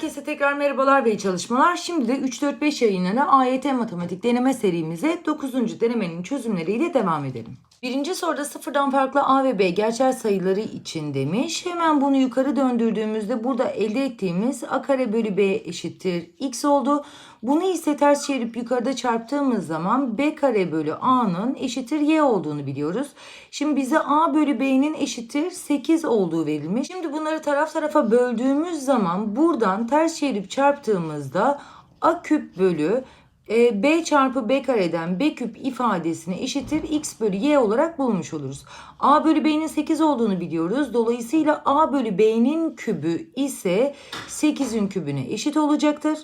Herkese tekrar merhabalar ve çalışmalar. Şimdi de 3-4-5 yayınlanan AYT matematik deneme serimize 9. denemenin çözümleriyle devam edelim. Birinci soruda sıfırdan farklı A ve B gerçel sayıları için demiş. Hemen bunu yukarı döndürdüğümüzde burada elde ettiğimiz A kare bölü B eşittir X oldu. Bunu ise ters çevirip yukarıda çarptığımız zaman B kare bölü A'nın eşittir Y olduğunu biliyoruz. Şimdi bize A bölü B'nin eşittir 8 olduğu verilmiş. Şimdi bunları taraf tarafa böldüğümüz zaman buradan ters çevirip çarptığımızda A küp bölü e, b çarpı b kareden b küp ifadesini eşittir x bölü y olarak bulmuş oluruz. a bölü b'nin 8 olduğunu biliyoruz. Dolayısıyla a bölü b'nin kübü ise 8'in kübüne eşit olacaktır.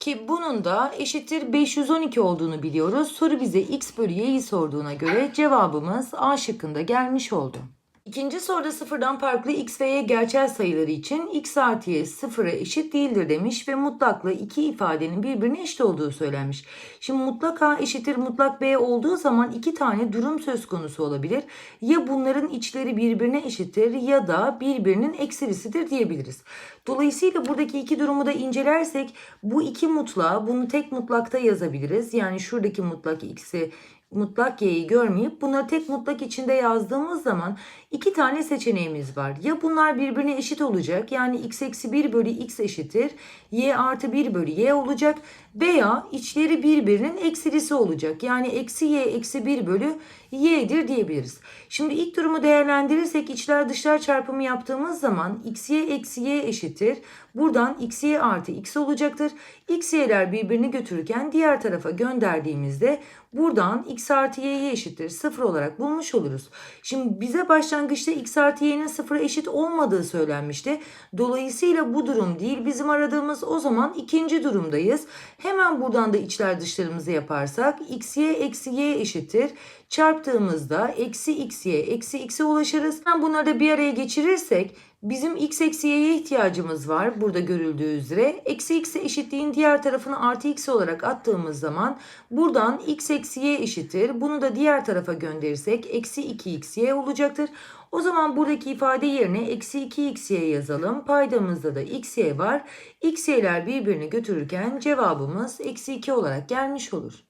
Ki bunun da eşittir 512 olduğunu biliyoruz. Soru bize x bölü y'yi sorduğuna göre cevabımız A şıkkında gelmiş oldu. İkinci soruda sıfırdan farklı x ve y gerçel sayıları için x artı y sıfıra eşit değildir demiş ve mutlakla iki ifadenin birbirine eşit olduğu söylenmiş. Şimdi mutlak a eşittir mutlak b olduğu zaman iki tane durum söz konusu olabilir. Ya bunların içleri birbirine eşittir ya da birbirinin eksilisidir diyebiliriz. Dolayısıyla buradaki iki durumu da incelersek bu iki mutlağı bunu tek mutlakta yazabiliriz. Yani şuradaki mutlak x'i mutlak y'yi görmeyip bunları tek mutlak içinde yazdığımız zaman iki tane seçeneğimiz var. Ya bunlar birbirine eşit olacak yani x eksi 1 bölü x eşittir y artı 1 bölü y olacak veya içleri birbirinin eksilisi olacak. Yani eksi y eksi 1 bölü y'dir diyebiliriz. Şimdi ilk durumu değerlendirirsek içler dışlar çarpımı yaptığımız zaman x y eksi y eşittir. Buradan x y artı x olacaktır. x y'ler birbirini götürürken diğer tarafa gönderdiğimizde buradan x artı y'ye eşittir. Sıfır olarak bulmuş oluruz. Şimdi bize başlangıçta x artı y'nin sıfıra eşit olmadığı söylenmişti. Dolayısıyla bu durum değil. Bizim aradığımız o zaman ikinci durumdayız. Hemen buradan da içler dışlarımızı yaparsak x y eksi y eşittir. Çarptığımızda eksi x y eksi x'e ulaşırız. Hemen bunları da bir araya geçirirsek Bizim x eksi y'ye ihtiyacımız var burada görüldüğü üzere. Eksi x'e eşitliğin diğer tarafını artı x olarak attığımız zaman buradan x eksi y eşittir. Bunu da diğer tarafa gönderirsek eksi 2xy olacaktır. O zaman buradaki ifade yerine eksi 2xy yazalım. Paydamızda da xy var. xy'ler birbirini götürürken cevabımız eksi 2 olarak gelmiş olur.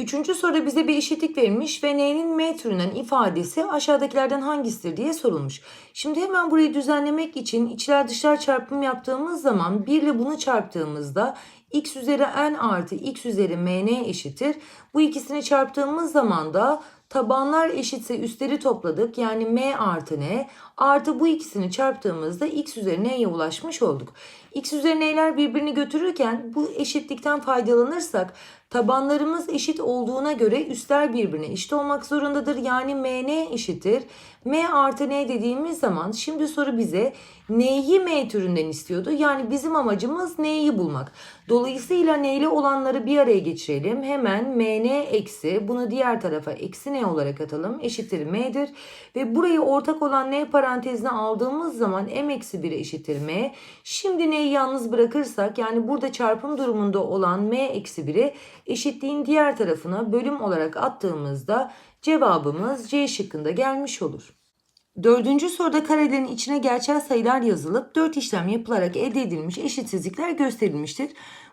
Üçüncü soruda bize bir eşitlik verilmiş ve n'nin m türünden ifadesi aşağıdakilerden hangisidir diye sorulmuş. Şimdi hemen burayı düzenlemek için içler dışlar çarpımı yaptığımız zaman 1 ile bunu çarptığımızda x üzeri n artı x üzeri mn eşittir. Bu ikisini çarptığımız zaman da tabanlar eşitse üstleri topladık. Yani m artı n artı bu ikisini çarptığımızda x üzeri n'ye ulaşmış olduk. x üzeri n'ler birbirini götürürken bu eşitlikten faydalanırsak tabanlarımız eşit olduğuna göre üstler birbirine eşit olmak zorundadır. Yani mn eşittir. m artı n dediğimiz zaman şimdi soru bize n'yi m türünden istiyordu. Yani bizim amacımız n'yi bulmak. Dolayısıyla n ile olanları bir araya geçirelim. Hemen mn eksi bunu diğer tarafa eksi n olarak atalım. Eşittir m'dir. Ve burayı ortak olan n parantezine aldığımız zaman m eksi 1 eşittir m. Şimdi n'yi yalnız bırakırsak yani burada çarpım durumunda olan m eksi 1'i eşitliğin diğer tarafına bölüm olarak attığımızda cevabımız C şıkkında gelmiş olur. Dördüncü soruda karelerin içine gerçel sayılar yazılıp 4 işlem yapılarak elde edilmiş eşitsizlikler gösterilmiştir.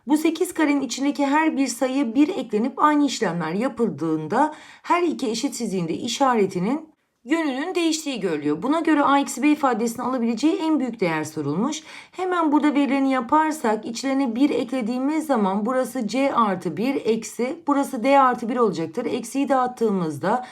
Bu 8 karenin içindeki her bir sayıya 1 eklenip aynı işlemler yapıldığında her iki eşitsizliğin de işaretinin yönünün değiştiği görülüyor. Buna göre a eksi b ifadesini alabileceği en büyük değer sorulmuş. Hemen burada verilerini yaparsak içlerine 1 eklediğimiz zaman burası c artı 1 eksi burası d artı 1 olacaktır. Eksiyi dağıttığımızda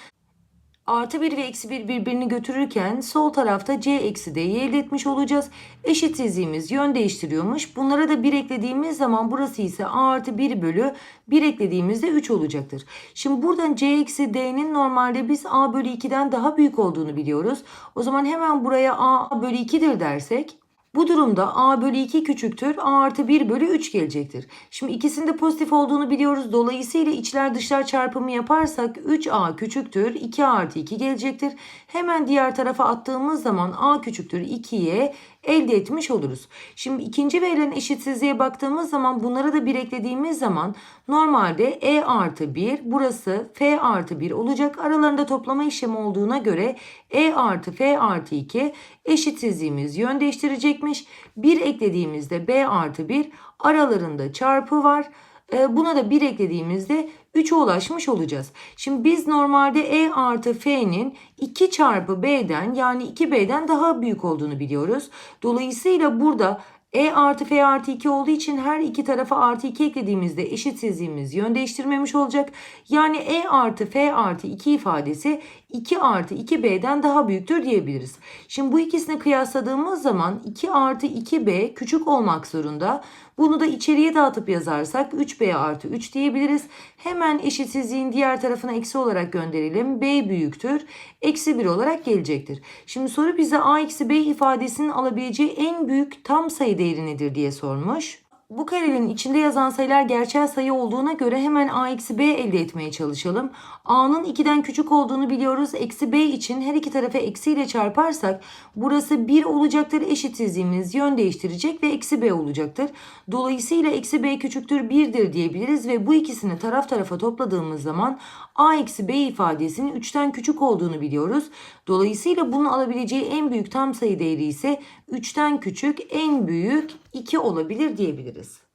artı 1 ve eksi 1 birbirini götürürken sol tarafta c eksi d'yi elde etmiş olacağız. Eşitsizliğimiz yön değiştiriyormuş. Bunlara da 1 eklediğimiz zaman burası ise a artı 1 bölü 1 eklediğimizde 3 olacaktır. Şimdi buradan c eksi d'nin normalde biz a bölü 2'den daha büyük olduğunu biliyoruz. O zaman hemen buraya a bölü 2'dir dersek bu durumda a bölü 2 küçüktür a artı 1 bölü 3 gelecektir. Şimdi ikisinde pozitif olduğunu biliyoruz. Dolayısıyla içler dışlar çarpımı yaparsak 3a küçüktür 2 artı 2 gelecektir. Hemen diğer tarafa attığımız zaman a küçüktür 2'ye elde etmiş oluruz. Şimdi ikinci verilen eşitsizliğe baktığımız zaman bunlara da bir eklediğimiz zaman normalde E artı 1 burası F artı 1 olacak. Aralarında toplama işlemi olduğuna göre E artı F artı 2 eşitsizliğimiz yön değiştirecekmiş. 1 eklediğimizde B artı 1 aralarında çarpı var. E, Buna da 1 eklediğimizde 3'e ulaşmış olacağız. Şimdi biz normalde E artı F'nin 2 çarpı B'den yani 2B'den daha büyük olduğunu biliyoruz. Dolayısıyla burada E artı F artı 2 olduğu için her iki tarafa artı 2 eklediğimizde eşitsizliğimiz yön değiştirmemiş olacak. Yani E artı F artı 2 ifadesi 2 artı 2B'den daha büyüktür diyebiliriz. Şimdi bu ikisini kıyasladığımız zaman 2 artı 2B küçük olmak zorunda. Bunu da içeriye dağıtıp yazarsak 3B artı 3 diyebiliriz. Hemen eşitsizliğin diğer tarafına eksi olarak gönderelim. B büyüktür. Eksi 1 olarak gelecektir. Şimdi soru bize A eksi B ifadesinin alabileceği en büyük tam sayı değeri nedir diye sormuş. Bu karenin içinde yazan sayılar gerçel sayı olduğuna göre hemen a eksi b elde etmeye çalışalım. a'nın 2'den küçük olduğunu biliyoruz. Eksi b için her iki tarafı eksiyle çarparsak burası 1 olacaktır. Eşitsizliğimiz yön değiştirecek ve eksi b olacaktır. Dolayısıyla eksi b küçüktür 1'dir diyebiliriz ve bu ikisini taraf tarafa topladığımız zaman a eksi b ifadesinin 3'ten küçük olduğunu biliyoruz. Dolayısıyla bunun alabileceği en büyük tam sayı değeri ise 3'ten küçük en büyük 2 olabilir diyebiliriz.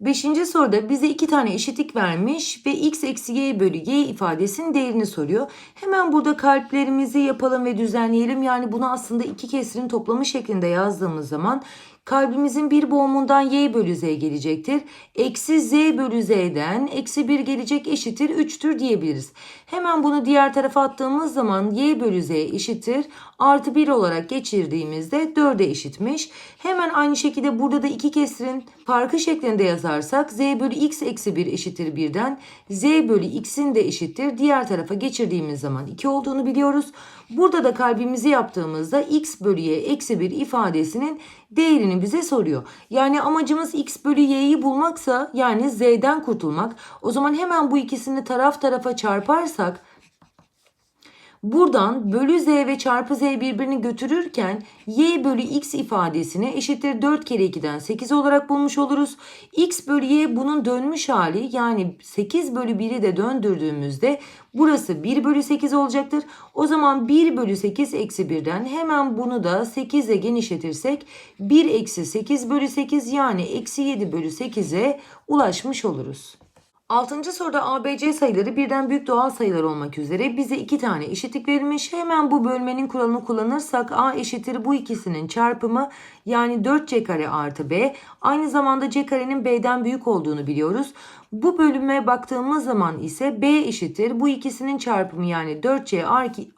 Beşinci soruda bize iki tane eşitlik vermiş ve x eksi y bölü y ifadesinin değerini soruyor. Hemen burada kalplerimizi yapalım ve düzenleyelim. Yani bunu aslında iki kesirin toplamı şeklinde yazdığımız zaman kalbimizin bir boğumundan y bölü z gelecektir. Eksi z bölü z'den eksi 1 gelecek eşittir 3'tür diyebiliriz. Hemen bunu diğer tarafa attığımız zaman y bölü z eşittir. Artı 1 olarak geçirdiğimizde 4'e eşitmiş. Hemen aynı şekilde burada da iki kesirin farkı şeklinde yazarsak z bölü x eksi 1 eşittir 1'den z bölü x'in de eşittir. Diğer tarafa geçirdiğimiz zaman 2 olduğunu biliyoruz. Burada da kalbimizi yaptığımızda x bölü y eksi 1 ifadesinin değerini bize soruyor. Yani amacımız x bölü y'yi bulmaksa yani z'den kurtulmak. O zaman hemen bu ikisini taraf tarafa çarparsak Buradan bölü z ve çarpı z birbirini götürürken y bölü x ifadesini eşittir 4 kere 2'den 8 olarak bulmuş oluruz. x bölü y bunun dönmüş hali yani 8 bölü 1'i de döndürdüğümüzde burası 1 bölü 8 olacaktır. O zaman 1 bölü 8 eksi 1'den hemen bunu da 8 ile genişletirsek 1 eksi 8 bölü 8 yani eksi 7 bölü 8'e ulaşmış oluruz. Altıncı soruda ABC sayıları birden büyük doğal sayılar olmak üzere bize iki tane eşitlik verilmiş. Hemen bu bölmenin kuralını kullanırsak A eşittir bu ikisinin çarpımı yani 4C kare artı B. Aynı zamanda C karenin B'den büyük olduğunu biliyoruz. Bu bölüme baktığımız zaman ise B eşittir bu ikisinin çarpımı yani 4C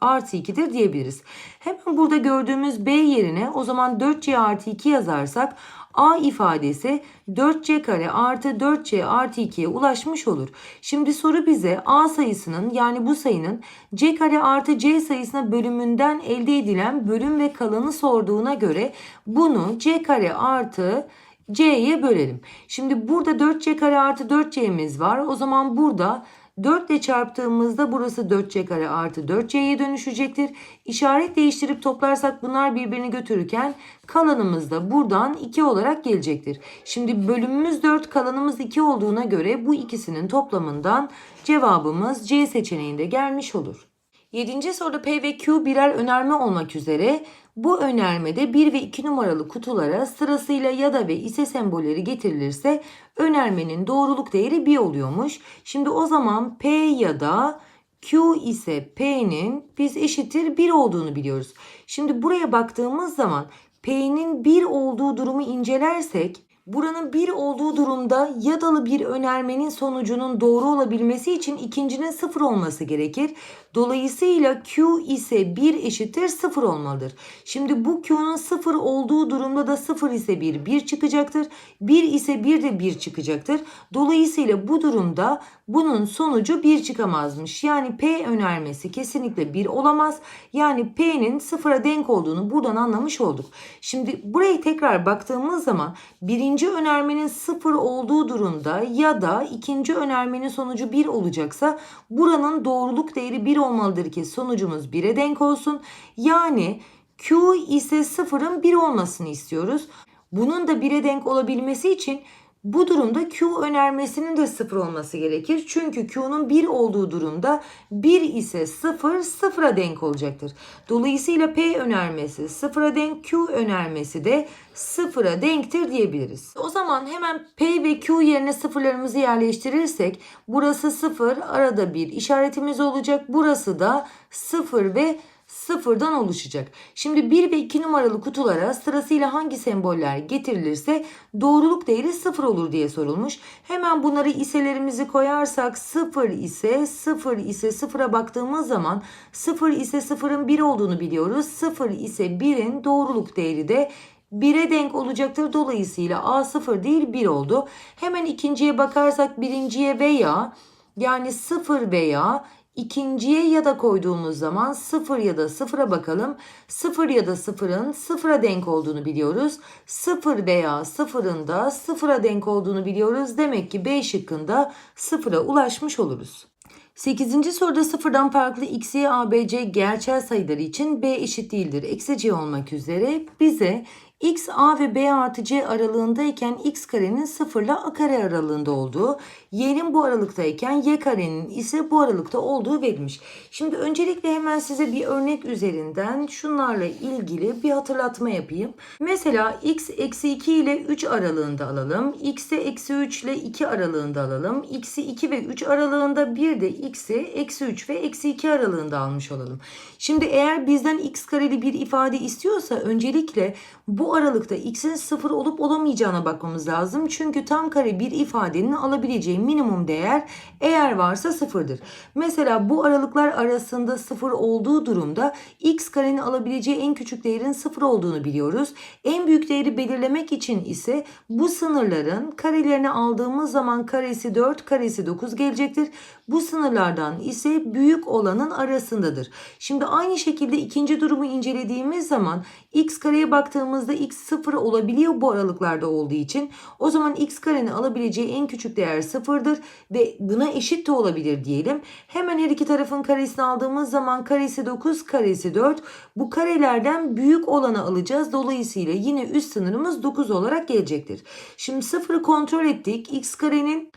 artı 2'dir diyebiliriz. Hemen burada gördüğümüz B yerine o zaman 4C artı 2 yazarsak A ifadesi 4C kare artı 4C artı 2'ye ulaşmış olur. Şimdi soru bize A sayısının yani bu sayının C kare artı C sayısına bölümünden elde edilen bölüm ve kalanı sorduğuna göre bunu C kare artı C'ye bölelim. Şimdi burada 4C kare artı 4C'miz var. O zaman burada 4 ile çarptığımızda burası 4c kare artı 4c'ye dönüşecektir. İşaret değiştirip toplarsak bunlar birbirini götürürken kalanımız da buradan 2 olarak gelecektir. Şimdi bölümümüz 4 kalanımız 2 olduğuna göre bu ikisinin toplamından cevabımız C seçeneğinde gelmiş olur. 7. soruda P ve Q birer önerme olmak üzere bu önermede 1 ve 2 numaralı kutulara sırasıyla ya da ve ise sembolleri getirilirse önermenin doğruluk değeri 1 oluyormuş. Şimdi o zaman P ya da Q ise P'nin biz eşittir 1 olduğunu biliyoruz. Şimdi buraya baktığımız zaman P'nin 1 olduğu durumu incelersek Buranın bir olduğu durumda yadalı bir önermenin sonucunun doğru olabilmesi için ikincinin sıfır olması gerekir. Dolayısıyla Q ise 1 eşittir 0 olmalıdır. Şimdi bu Q'nun 0 olduğu durumda da 0 ise 1 1 çıkacaktır. 1 ise 1 de 1 çıkacaktır. Dolayısıyla bu durumda bunun sonucu 1 çıkamazmış. Yani P önermesi kesinlikle 1 olamaz. Yani P'nin 0'a denk olduğunu buradan anlamış olduk. Şimdi buraya tekrar baktığımız zaman birinci önermenin 0 olduğu durumda ya da ikinci önermenin sonucu 1 olacaksa buranın doğruluk değeri 1 olmalıdır ki sonucumuz 1'e denk olsun. Yani Q ise sıfırın 1 olmasını istiyoruz. Bunun da 1'e denk olabilmesi için bu durumda Q önermesinin de 0 olması gerekir. Çünkü Q'nun 1 olduğu durumda 1 ise 0 sıfıra denk olacaktır. Dolayısıyla P önermesi 0'a denk, Q önermesi de 0'a denktir diyebiliriz. O zaman hemen P ve Q yerine sıfırlarımızı yerleştirirsek burası 0, arada bir işaretimiz olacak. Burası da 0 ve sıfırdan oluşacak. Şimdi 1 ve 2 numaralı kutulara sırasıyla hangi semboller getirilirse doğruluk değeri 0 olur diye sorulmuş. Hemen bunları iselerimizi koyarsak 0 ise 0 ise 0'a baktığımız zaman 0 ise 0'ın 1 olduğunu biliyoruz. 0 ise 1'in doğruluk değeri de 1'e denk olacaktır. Dolayısıyla A 0 değil 1 oldu. Hemen ikinciye bakarsak birinciye veya yani 0 veya İkinciye ya da koyduğumuz zaman 0 ya da 0'a bakalım. 0 ya da 0'ın 0'a denk olduğunu biliyoruz. 0 veya 0'ın da 0'a denk olduğunu biliyoruz. Demek ki B şıkkında 0'a ulaşmış oluruz. 8. soruda sıfırdan farklı x, y, a, b, c gerçel sayıları için b eşit değildir. Eksi c olmak üzere bize x, a ve b artı c aralığındayken x karenin sıfırla a kare aralığında olduğu, y'nin bu aralıktayken y karenin ise bu aralıkta olduğu verilmiş. Şimdi öncelikle hemen size bir örnek üzerinden şunlarla ilgili bir hatırlatma yapayım. Mesela x eksi 2 ile 3 aralığında alalım. x'i eksi 3 ile 2 aralığında alalım. x'i 2 ve 3 aralığında bir de x'i eksi 3 ve eksi 2 aralığında almış olalım. Şimdi eğer bizden x kareli bir ifade istiyorsa öncelikle bu aralıkta x'in sıfır olup olamayacağına bakmamız lazım. Çünkü tam kare bir ifadenin alabileceği minimum değer eğer varsa sıfırdır. Mesela bu aralıklar arasında sıfır olduğu durumda x karenin alabileceği en küçük değerin sıfır olduğunu biliyoruz. En büyük değeri belirlemek için ise bu sınırların karelerini aldığımız zaman karesi 4, karesi 9 gelecektir. Bu sınırlardan ise büyük olanın arasındadır. Şimdi aynı şekilde ikinci durumu incelediğimiz zaman x kareye baktığımızda x sıfır olabiliyor bu aralıklarda olduğu için. O zaman x karenin alabileceği en küçük değer sıfırdır ve buna eşit de olabilir diyelim. Hemen her iki tarafın karesini aldığımız zaman karesi 9, karesi 4. Bu karelerden büyük olanı alacağız. Dolayısıyla yine üst sınırımız 9 olarak gelecektir. Şimdi sıfırı kontrol ettik. x karenin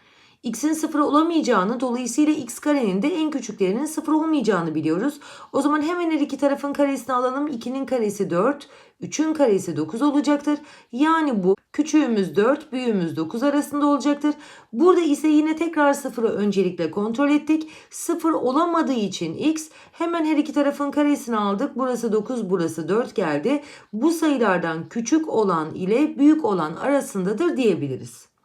x'in sıfır olamayacağını dolayısıyla x karenin de en küçük değerinin sıfır olmayacağını biliyoruz. O zaman hemen her iki tarafın karesini alalım. 2'nin karesi 4, 3'ün karesi 9 olacaktır. Yani bu küçüğümüz 4, büyüğümüz 9 arasında olacaktır. Burada ise yine tekrar sıfırı öncelikle kontrol ettik. Sıfır olamadığı için x hemen her iki tarafın karesini aldık. Burası 9, burası 4 geldi. Bu sayılardan küçük olan ile büyük olan arasındadır diyebiliriz.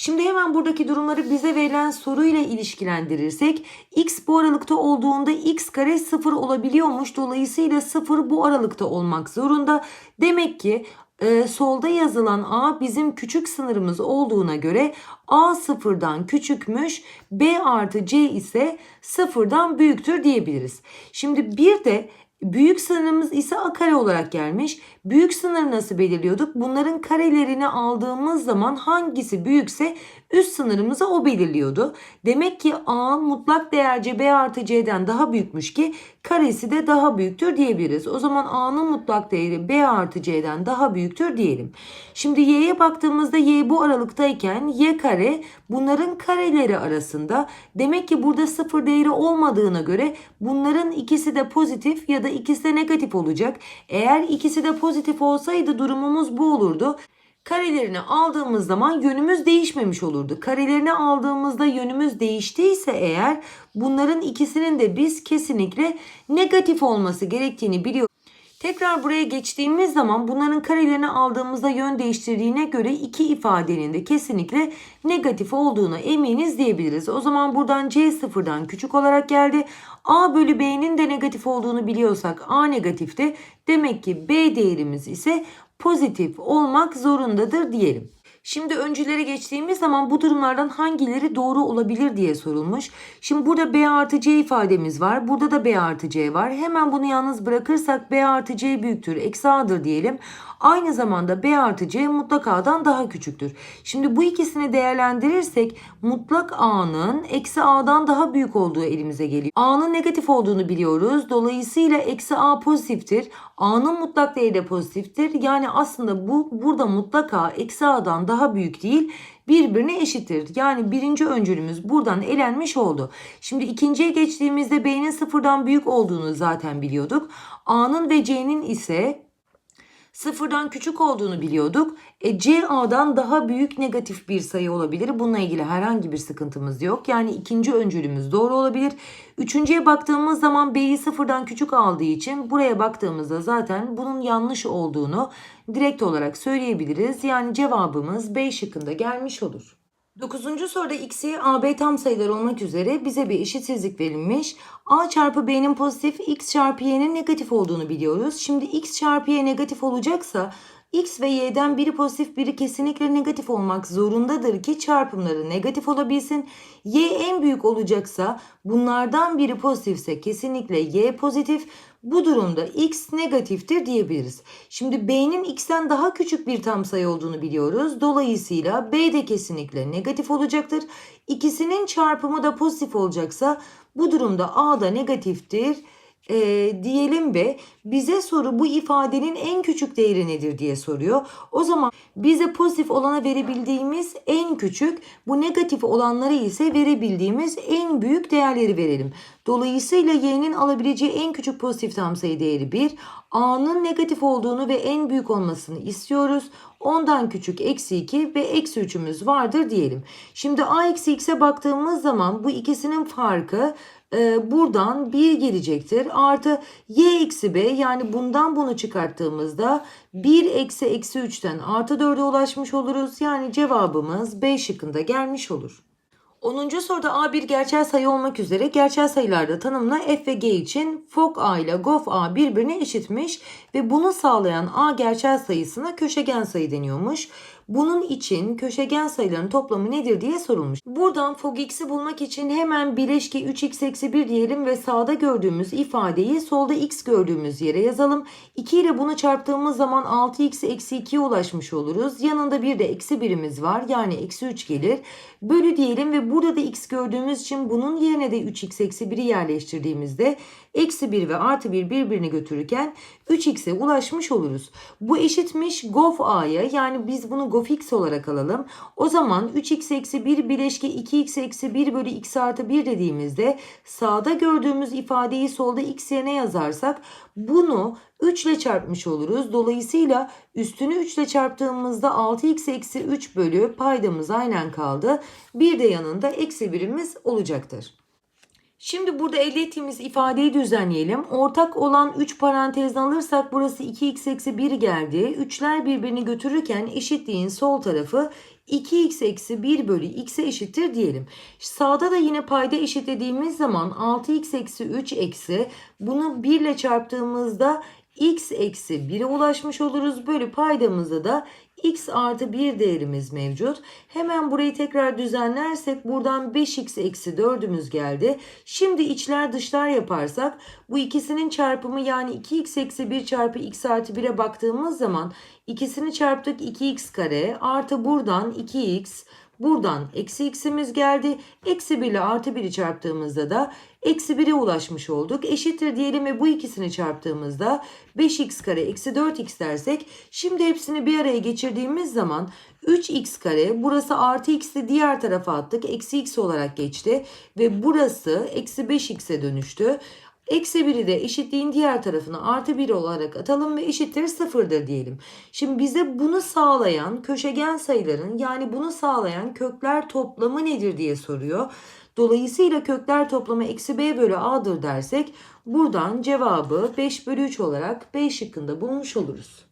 Şimdi hemen buradaki durumları bize verilen soruyla ilişkilendirirsek x bu aralıkta olduğunda x kare 0 olabiliyormuş. Dolayısıyla 0 bu aralıkta olmak zorunda. Demek ki e, solda yazılan a bizim küçük sınırımız olduğuna göre a sıfırdan küçükmüş b artı c ise sıfırdan büyüktür diyebiliriz. Şimdi bir de Büyük sınırımız ise a kare olarak gelmiş. Büyük sınır nasıl belirliyorduk? Bunların karelerini aldığımız zaman hangisi büyükse üst sınırımızı o belirliyordu. Demek ki a mutlak değerce b artı c'den daha büyükmüş ki karesi de daha büyüktür diyebiliriz. O zaman a'nın mutlak değeri b artı c'den daha büyüktür diyelim. Şimdi y'ye baktığımızda y bu aralıktayken y kare bunların kareleri arasında. Demek ki burada sıfır değeri olmadığına göre bunların ikisi de pozitif ya da ikisi de negatif olacak. Eğer ikisi de pozitif olsaydı durumumuz bu olurdu. Karelerini aldığımız zaman yönümüz değişmemiş olurdu. Karelerini aldığımızda yönümüz değiştiyse eğer bunların ikisinin de biz kesinlikle negatif olması gerektiğini biliyoruz. Tekrar buraya geçtiğimiz zaman bunların karelerini aldığımızda yön değiştirdiğine göre iki ifadenin de kesinlikle negatif olduğuna eminiz diyebiliriz. O zaman buradan C sıfırdan küçük olarak geldi. A bölü B'nin de negatif olduğunu biliyorsak A negatifte demek ki B değerimiz ise pozitif olmak zorundadır diyelim. Şimdi öncülere geçtiğimiz zaman bu durumlardan hangileri doğru olabilir diye sorulmuş. Şimdi burada B artı C ifademiz var. Burada da B artı C var. Hemen bunu yalnız bırakırsak B artı C büyüktür. Eksi A'dır diyelim. Aynı zamanda B artı C mutlak A'dan daha küçüktür. Şimdi bu ikisini değerlendirirsek mutlak A'nın eksi A'dan daha büyük olduğu elimize geliyor. A'nın negatif olduğunu biliyoruz. Dolayısıyla eksi A pozitiftir. A'nın mutlak değeri de pozitiftir. Yani aslında bu burada mutlak A eksi A'dan daha büyük değil birbirine eşittir. Yani birinci öncülümüz buradan elenmiş oldu. Şimdi ikinciye geçtiğimizde B'nin sıfırdan büyük olduğunu zaten biliyorduk. A'nın ve C'nin ise sıfırdan küçük olduğunu biliyorduk. E, C A'dan daha büyük negatif bir sayı olabilir. Bununla ilgili herhangi bir sıkıntımız yok. Yani ikinci öncülümüz doğru olabilir. Üçüncüye baktığımız zaman B'yi sıfırdan küçük aldığı için buraya baktığımızda zaten bunun yanlış olduğunu direkt olarak söyleyebiliriz. Yani cevabımız B şıkkında gelmiş olur. Dokuzuncu soruda x'i AB tam sayılar olmak üzere bize bir eşitsizlik verilmiş. A çarpı B'nin pozitif, x çarpı Y'nin negatif olduğunu biliyoruz. Şimdi x çarpı Y negatif olacaksa x ve y'den biri pozitif biri kesinlikle negatif olmak zorundadır ki çarpımları negatif olabilsin. y en büyük olacaksa bunlardan biri pozitifse kesinlikle y pozitif. Bu durumda x negatiftir diyebiliriz. Şimdi b'nin x'ten daha küçük bir tam sayı olduğunu biliyoruz. Dolayısıyla b de kesinlikle negatif olacaktır. İkisinin çarpımı da pozitif olacaksa bu durumda a da negatiftir e, diyelim ve bize soru bu ifadenin en küçük değeri nedir diye soruyor. O zaman bize pozitif olana verebildiğimiz en küçük, bu negatif olanlara ise verebildiğimiz en büyük değerleri verelim. Dolayısıyla y'nin alabileceği en küçük pozitif tam sayı değeri 1. A'nın negatif olduğunu ve en büyük olmasını istiyoruz. Ondan küçük eksi 2 ve eksi 3'ümüz vardır diyelim. Şimdi a eksi x'e baktığımız zaman bu ikisinin farkı e, buradan 1 gelecektir. Artı y eksi b yani bundan bunu çıkarttığımızda 1 eksi eksi 3'ten artı 4'e ulaşmış oluruz. Yani cevabımız B şıkkında gelmiş olur. 10. soruda A bir gerçel sayı olmak üzere gerçel sayılarda tanımla f ve g için fok a ile gof a birbirine eşitmiş ve bunu sağlayan a gerçel sayısına köşegen sayı deniyormuş. Bunun için köşegen sayıların toplamı nedir diye sorulmuş. Buradan fog x'i bulmak için hemen bileşke 3x eksi 1 diyelim ve sağda gördüğümüz ifadeyi solda x gördüğümüz yere yazalım. 2 ile bunu çarptığımız zaman 6x eksi 2'ye ulaşmış oluruz. Yanında bir de eksi birimiz var yani eksi 3 gelir. Bölü diyelim ve burada da x gördüğümüz için bunun yerine de 3x eksi 1'i yerleştirdiğimizde eksi 1 ve artı 1 birbirini götürürken 3x'e ulaşmış oluruz. Bu eşitmiş gof a'ya yani biz bunu gof x olarak alalım. O zaman 3x eksi 1 bileşke 2x eksi 1 bölü x artı 1 dediğimizde sağda gördüğümüz ifadeyi solda x yerine yazarsak bunu 3 ile çarpmış oluruz. Dolayısıyla üstünü 3 ile çarptığımızda 6x eksi 3 bölü paydamız aynen kaldı. Bir de yanında eksi birimiz olacaktır. Şimdi burada elde ettiğimiz ifadeyi düzenleyelim. Ortak olan 3 parantezden alırsak burası 2x eksi 1 geldi. 3'ler birbirini götürürken eşitliğin sol tarafı 2x eksi 1 bölü x'e eşittir diyelim. Sağda da yine payda eşitlediğimiz zaman 6x eksi 3 eksi bunu 1 ile çarptığımızda x eksi 1'e ulaşmış oluruz. Bölü paydamızda da x artı 1 değerimiz mevcut. Hemen burayı tekrar düzenlersek buradan 5x eksi 4'ümüz geldi. Şimdi içler dışlar yaparsak bu ikisinin çarpımı yani 2x eksi 1 çarpı x artı 1'e baktığımız zaman ikisini çarptık 2x kare artı buradan 2x Buradan eksi x'imiz geldi. Eksi 1 ile artı 1'i çarptığımızda da eksi 1'e ulaşmış olduk. Eşittir diyelim ve bu ikisini çarptığımızda 5x kare eksi 4x dersek şimdi hepsini bir araya geçirdiğimiz zaman 3x kare burası artı x'i diğer tarafa attık. Eksi x olarak geçti ve burası eksi 5x'e dönüştü. Eksi 1'i de eşitliğin diğer tarafına artı 1 olarak atalım ve eşittir sıfırdır diyelim. Şimdi bize bunu sağlayan köşegen sayıların yani bunu sağlayan kökler toplamı nedir diye soruyor. Dolayısıyla kökler toplamı eksi b bölü a'dır dersek buradan cevabı 5 bölü 3 olarak B şıkkında bulmuş oluruz.